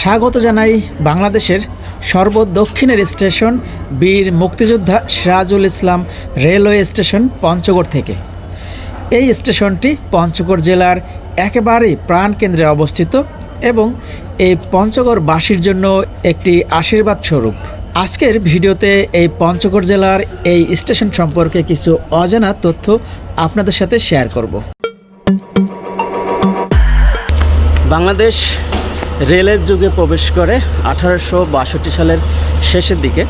স্বাগত জানাই বাংলাদেশের সর্বদক্ষিণের স্টেশন বীর মুক্তিযোদ্ধা সিরাজুল ইসলাম রেলওয়ে স্টেশন পঞ্চগড় থেকে। এই স্টেশনটি পঞ্চগড় জেলার একেবারেই প্রাণকেন্দ্রে অবস্থিত এবং এই পঞ্চগড়বাসীর জন্য একটি আশীর্বাদ স্বরূপ। আজকের ভিডিওতে এই পঞ্চগড় জেলার এই স্টেশন সম্পর্কে কিছু অজানা তথ্য আপনাদের সাথে শেয়ার করব। বাংলাদেশ রেলের যুগে প্রবেশ করে আঠারোশো বাষট্টি সালের শেষের দিকে।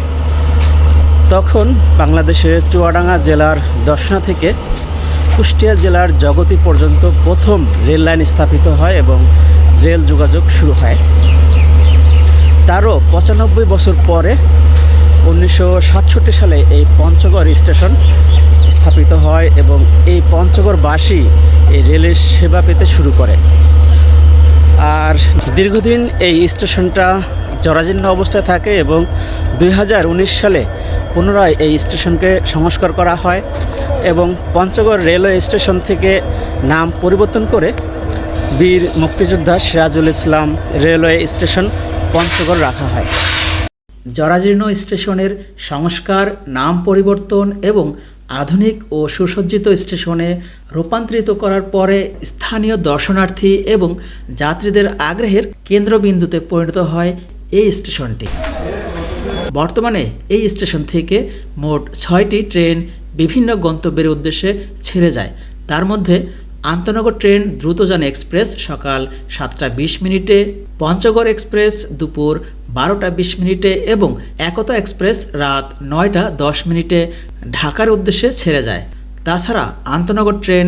তখন বাংলাদেশের চুয়াডাঙ্গা জেলার দর্শনা থেকে কুষ্টিয়া জেলার জগতি পর্যন্ত প্রথম রেল লাইন স্থাপিত হয় এবং রেল যোগাযোগ শুরু হয়। তারও পঁচানব্বই বছর পরে উনিশশো সাতষট্টি সালে এই পঞ্চগড় স্টেশন স্থাপিত হয় এবং এই পঞ্চগড়বাসী এই রেলের সেবা পেতে শুরু করে। আর দীর্ঘদিন এই স্টেশনটা জরাজীর্ণ অবস্থায় থাকে এবং দুই হাজার উনিশ সালে পুনরায় এই স্টেশনকে সংস্কার করা হয় এবং পঞ্চগড় রেলওয়ে স্টেশন থেকে নাম পরিবর্তন করে বীর মুক্তিযোদ্ধা সিরাজুল ইসলাম রেলওয়ে স্টেশন পঞ্চগড় রাখা হয়। জরাজীর্ণ স্টেশনের সংস্কার, নাম পরিবর্তন এবং আধুনিক ও সুসজ্জিত স্টেশনে রূপান্তরিত করার পরে স্থানীয় দর্শনার্থী এবং যাত্রীদের আগ্রহের কেন্দ্রবিন্দুতে পরিণত হয় এই স্টেশনটি। বর্তমানে এই স্টেশন থেকে মোট ছয়টি ট্রেন বিভিন্ন গন্তব্যের উদ্দেশ্যে ছেড়ে যায়। তার মধ্যে আন্তনগর ট্রেন দ্রুতযান এক্সপ্রেস সকাল সাতটা বিশ মিনিটে, পঞ্চগড় এক্সপ্রেস দুপুর বারোটা বিশ মিনিটে এবং একতা এক্সপ্রেস রাত নয়টা দশ মিনিটে ঢাকার উদ্দেশ্যে ছেড়ে যায়। তাছাড়া আন্তনগর ট্রেন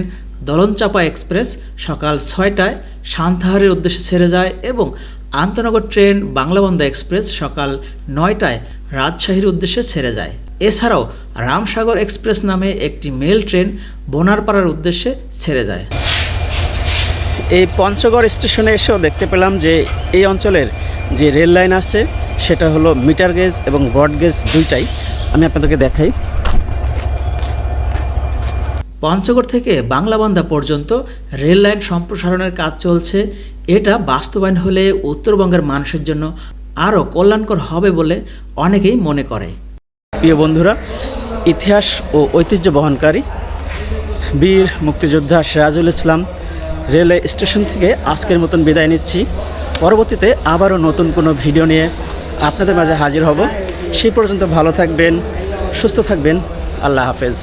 দলনচাপা এক্সপ্রেস সকাল ছয়টায় সান্তাহারের উদ্দেশ্যে ছেড়ে যায় এবং আন্তনগর ট্রেন বাংলাবন্ধা এক্সপ্রেস সকাল নয়টায় রাজশাহীর উদ্দেশ্যে ছেড়ে যায়। এছাড়াও রামসাগর এক্সপ্রেস নামে একটি মেল ট্রেন বোনারপাড়ার উদ্দেশ্যে ছেড়ে যায়। এই পঞ্চগড় স্টেশনে এসেও দেখতে পেলাম যে এই অঞ্চলের যে রেল লাইন আছে সেটা হলো মিটার গেজ এবং ব্রড গেজ দুইটাই। আমি আপনাদেরকে দেখাই। পঞ্চগড় থেকে বাংলাবান্ধা পর্যন্ত রেল লাইন সম্প্রসারণের কাজ চলছে। এটা বাস্তবায়ন হলে উত্তরবঙ্গের মানুষের জন্য আরও কল্যাণকর হবে বলে অনেকেই মনে করে। প্রিয় বন্ধুরা ইতিহাস ও ঐতিহ্য বহনকারী বীর মুক্তিযোদ্ধা সিরাজুল ইসলাম রেলওয়ে স্টেশন থেকে আজকের মতন বিদায় নিচ্ছি। পরবর্তীতে আবারও নতুন কোনো ভিডিও নিয়ে আপনাদের মাঝে হাজির হব। সেই পর্যন্ত ভালো থাকবেন, সুস্থ থাকবেন। আল্লাহ হাফেজ।